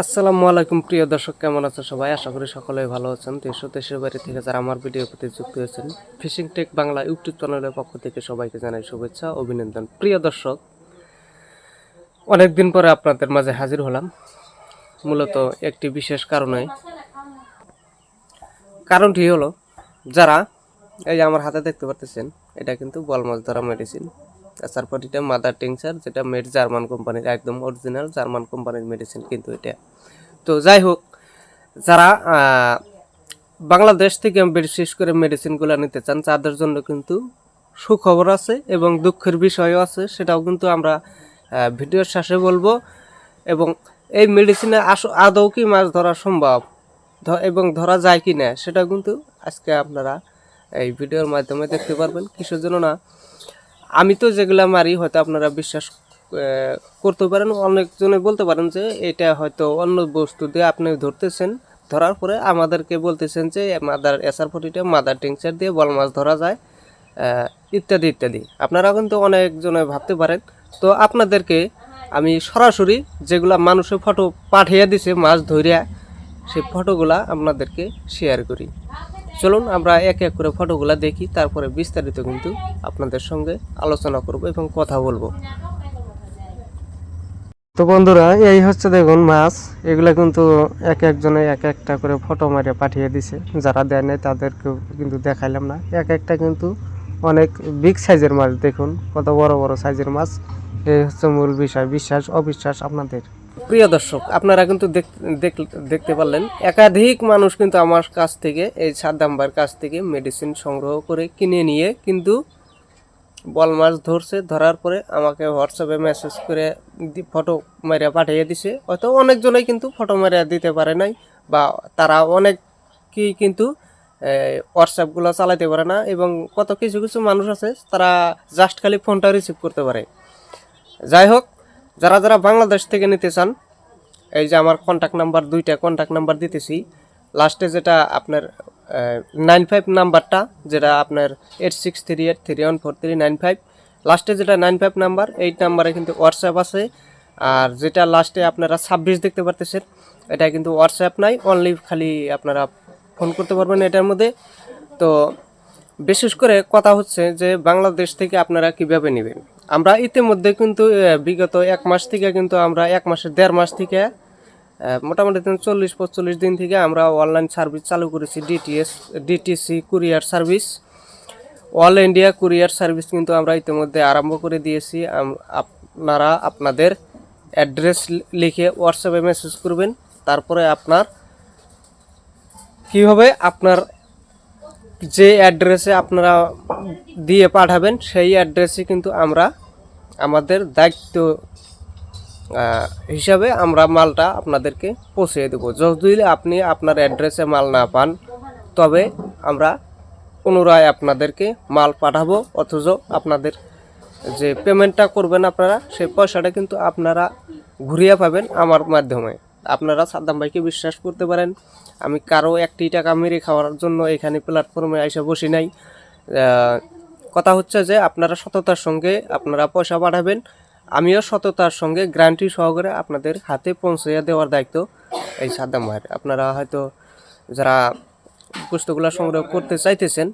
আসসালামু আলাইকুম, প্রিয় দর্শক, কেমন আছেন সবাই? আশা করি সকলেই ভালো আছেন। দেশ দেশের বাইরে থেকে যারা আমার ভিডিও প্রতি যুক্ত হয়েছেন, ফিশিং টেক বাংলা ইউটিউব চ্যানেলের পক্ষ থেকে সবাইকে জানাই শুভেচ্ছা, অভিনন্দন। প্রিয় দর্শক, অনেকদিন পরে আপনাদের মাঝে হাজির হলাম। মূলত একটি বিশেষ কারণে। কারণটি হলো, যারা, এই আমার হাতে দেখতে পারতেছেন, এটা কিন্তু বল মাছ ধরা মেডিসিন তারপর এটা মাদার টিংচার যেটা মেড জার্মান কোম্পানির একদম অরিজিনাল জার্মান কোম্পানির মেডিসিন কিন্তু এটা। তো যাই হোক, যারা বাংলাদেশ থেকে বিশেষ করে মেডিসিনগুলো নিতে চান, তাদের জন্য কিন্তু সুখবর আছে এবং দুঃখের বিষয়ও আছে, সেটাও কিন্তু আমরা ভিডিওর শেষে বলব। এবং এই মেডিসিনে আস- আদৌ কি মাছ ধরা সম্ভব? এবং ধরা যায় কি না সেটা কিন্তু আজকে আপনারা এই ভিডিওর মাধ্যমে দেখতে পারবেন, কিসের জন্য না। আমি তো যেগুলা মারি, হয়তো আপনারা বিশ্বাস করতে পারেন। অনেকজনে বলতে পারেন যে, এটা হয়তো অন্য বস্তু দিয়ে আপনি ধরতেছেন। ধরার পরে আমাদেরকে বলতেছেন যে, মাদার এসার ফটিটা মাদার টিংচার দিয়ে বল মাছ ধরা যায় ইত্যাদি ইত্যাদি। আপনারা কিন্তু অনেকজনে ভাবতে পারেন। তো আপনাদেরকে আমি সরাসরি যেগুলা মানুষের ফটো পাঠিয়ে দিছে মাছ ধরিয়া সেই ফটোগুলা আপনাদেরকে শেয়ার করি। চলুন আমরা এক এক করে ফটোগুলা দেখি, তারপরে বিস্তারিত কিন্তু আপনাদের সঙ্গে আলোচনা করব এবং কথা বলব। তো বন্ধুরা, এই হচ্ছে দেখুন মাছ। এগুলা কিন্তু এক একজনে এক একটা করে ফটো মারিয়ে পাঠিয়ে দিছে। যারা দেয় নাই তাদেরকেও কিন্তু দেখাইলাম না। এক একটা কিন্তু অনেক বিগ সাইজের মাছ দেখুন, কত বড় বড় সাইজের মাছ। এই হচ্ছে মূল বিষয়, বিশ্বাস, অবিশ্বাস আপনাদের। প্রিয় দর্শক, আপনারা কিন্তু দেখ- দেখ- দেখতে পারলেন, একাধিক মানুষ কিন্তু আমার কাছ থেকে, এই সাদ্দাম্বার কাছ থেকে মেডিসিন সংগ্রহ করে কিনে নিয়ে কিন্তু বল মাছ ধরছে, ধরার পরে আমাকে হোয়াটসঅ্যাপে মেসেজ করে ফটো মারিয়া পাঠিয়ে দিছে। হয়তো অনেকজনেই কিন্তু ফটো মারিয়া দিতে পারে নাই, বা তারা অনেকই কিন্তু হোয়াটসঅ্যাপগুলো চালাতে পারে না, এবং কত কিছু কিছু মানুষ আছে, তারা জাস্ট খালি ফোনটা রিসিভ করতে পারে। যাই হোক, যারা যারা বাংলাদেশ থেকে নিতে চান এই যে আমার কন্ট্যাক্ট নাম্বার দুইটা কন্ট্যাক্ট নাম্বার দিতেছি। লাস্টে যেটা আপনার নাইন ফাইভ নাম্বারটা যেটা আপনার eight six three eight three one four three nine five লাস্টে যেটা নাইন ফাইভ নাম্বার এই নাম্বারে কিন্তু হোয়াটসঅ্যাপ আছে। আর যেটা লাস্টে আপনারা ছাব্বিশ দেখতে পারতেছেন, এটা কিন্তু হোয়াটসঅ্যাপ নাই অনলি খালি আপনারা ফোন করতে পারবেন এটার মধ্যে। তো বিশেষ করে কথা হচ্ছে যে বাংলাদেশ থেকে আপনারা কীভাবে নেবেন? আমরা ইতিমধ্যে কিন্তু বিগত এক মাস থেকে কিন্তু আমরা এক মাসের দেড় মাস থেকে মোটামুটি চল্লিশ পঁচল্লিশ দিন থেকে আমরা অনলাইন সার্ভিস চালু করেছি DTS DTC courier service all India courier service কিন্তু আমরা ইতিমধ্যে আরম্ভ করে দিয়েছি। আপনারা আপনাদের অ্যাড্রেস লিখে হোয়াটসঅ্যাপে মেসেজ করবেন। তারপরে আপনার কী হবে আপনার যে অ্যাড্রেসে আপনারা দিয়ে পাঠাবেন, সেই অ্যাড্রেসে কিন্তু আমরা আমাদের দায়িত্ব হিসাবে আমরা মালটা আপনাদেরকে পৌঁছে দেবো। যদি আপনি আপনার অ্যাড্রেসে মাল না পান, তবে আমরা পুনরায় আপনাদেরকে মাল পাঠাবো, অথচ আপনাদের যে পেমেন্টটা করবেন আপনারা, সেই পয়সাটা কিন্তু আপনারা ঘুরিয়ে পাবেন আমার মাধ্যমে। আপনারা সাদ্দাম ভাইকে বিশ্বাস করতে পারেন। আমি কারও একটি টাকা মেরে খাওয়ার জন্য এখানে প্ল্যাটফর্মে এসে বসি নাই। কথা হচ্ছে যে আপনারা সততার সঙ্গে আপনারা পয়সা পাঠাবেন। আমিও সততার সঙ্গে গ্যারান্টি সহকারে আপনাদের হাতে পৌঁছে দেওয়ার দায়িত্ব এই সাদ্দাম ভাইয়ের। আপনারা হয়তো যারা পুস্তকগুলো সংগ্রহ করতে চাইতেছেন,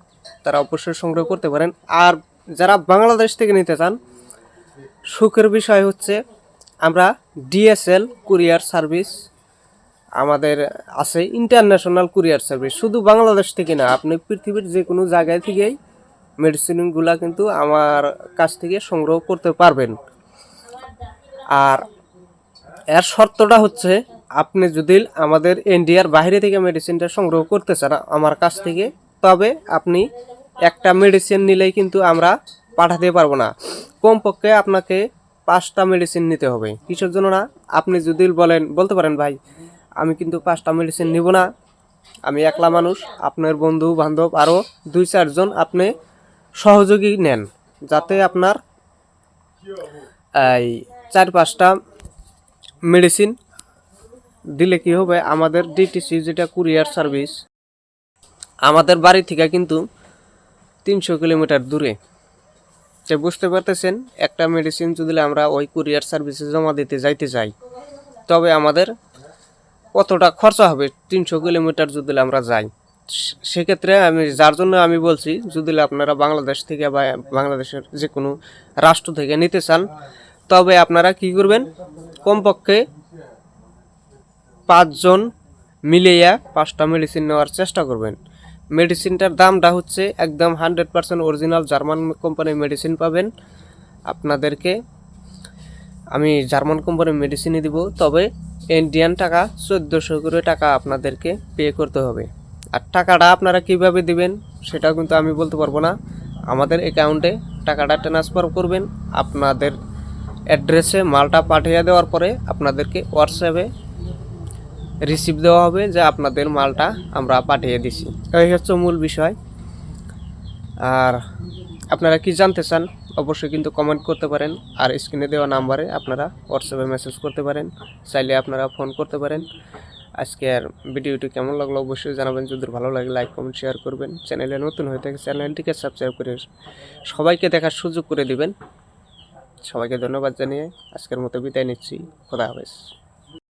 তারা অবশ্যই সংগ্রহ করতে পারেন। আর যারা বাংলাদেশ থেকে নিতে চান, সুখের বিষয় হচ্ছে আমরা ডিএসএল কুরিয়ার সার্ভিস আমাদের আছে ইন্টারন্যাশনাল কুরিয়ার সার্ভিস শুধু বাংলাদেশ থেকে না, আপনি পৃথিবীর যে কোনো জায়গায় থেকেই মেডিসিনগুলা কিন্তু আমার কাছ থেকে সংগ্রহ করতে পারবেন। আর এর শর্তটা হচ্ছে, আপনি যদি আমাদের ইন্ডিয়ার বাইরে থেকে মেডিসিনটা সংগ্রহ করতে চান আমার কাছ থেকে, তবে আপনি একটা মেডিসিন নিলেই কিন্তু আমরা পাঠাতে পারব না। কমপক্ষে আপনাকে পাঁচটা মেডিসিন নিতে হবে। কিসের জন্য না? আপনি যদি বলেন, বলতে পারেন, ভাই, আমি কিন্তু পাঁচটা মেডিসিন নিব না। আমি একলা মানুষ, আপনার বন্ধু, বান্ধব আরও দুই চারজন আপনি সহযোগী নেন। যাতে আপনার এই চার, পাঁচটা মেডিসিন দিলে কি হবে? আমাদের ডিটিসি যেটা কুরিয়ার সার্ভিস আমাদের বাড়ি থেকে কিন্তু তিনশো কিলোমিটার দূরে। তো বুঝতে পারতেছেন, একটা মেডিসিন যদি আমরা ওই কুরিয়ার সার্ভিসে জমা দিতে যাইতে চাই, তবে আমাদের কতটা খরচা হবে? তিনশো কিলোমিটার যদি আমরা যাই, সেক্ষেত্রে আমি, যার জন্য আমি বলছি, যদি আপনারা বাংলাদেশ থেকে বা বাংলাদেশের যে কোনো রাষ্ট্র থেকে নিতে চান, তবে আপনারা কি করবেন? কমপক্ষে পাঁচজন মিলিয়ে পাঁচটা মেডিসিন নেওয়ার চেষ্টা করবেন। মেডিসিনটার দামটা হচ্ছে একদম হান্ড্রেড পার্সেন্ট অরিজিনাল জার্মান কোম্পানির মেডিসিন পাবেন আপনাদেরকে। আমি জার্মান কোম্পানির মেডিসিনই দিব, তবে ইন্ডিয়ান টাকা চোদ্দোশো করে টাকা আপনাদেরকে পে করতে হবে। আর টাকাটা আপনারা কীভাবে দিবেন সেটাও কিন্তু আমি বলতে পারব না। আমাদের অ্যাকাউন্টে টাকাটা ট্রান্সফার করবেন, আপনাদের অ্যাড্রেসে মালটা পাঠিয়ে দেওয়ার পরে আপনাদেরকে হোয়াটসঅ্যাপে রিসিভ দেওয়া হবে যে আপনাদের মালটা আমরা পাঠিয়ে দিছি। এই হচ্ছে মূল বিষয়। আর আপনারা কি জানতে চান, অবশ্যই কিন্তু কমেন্ট করতে পারেন। আর স্ক্রিনে দেওয়া নাম্বারে আপনারা হোয়াটসঅ্যাপে মেসেজ করতে পারেন। চাইলে আপনারা ফোন করতে পারেন। আজকে আর ভিডিওটি কেমন লাগল অবশ্যই জানাবেন। যদি ভালো লাগে লাইক কমেন্ট শেয়ার করবেন। চ্যানেলে নতুন হয়ে থাকে, চ্যানেলটিকে সাবস্ক্রাইব করে সবাইকে দেখার সুযোগ করে দিবেন। সবাইকে ধন্যবাদ জানিয়ে আজকের মতো বিদায় নিচ্ছি। খোদা হাফেজ।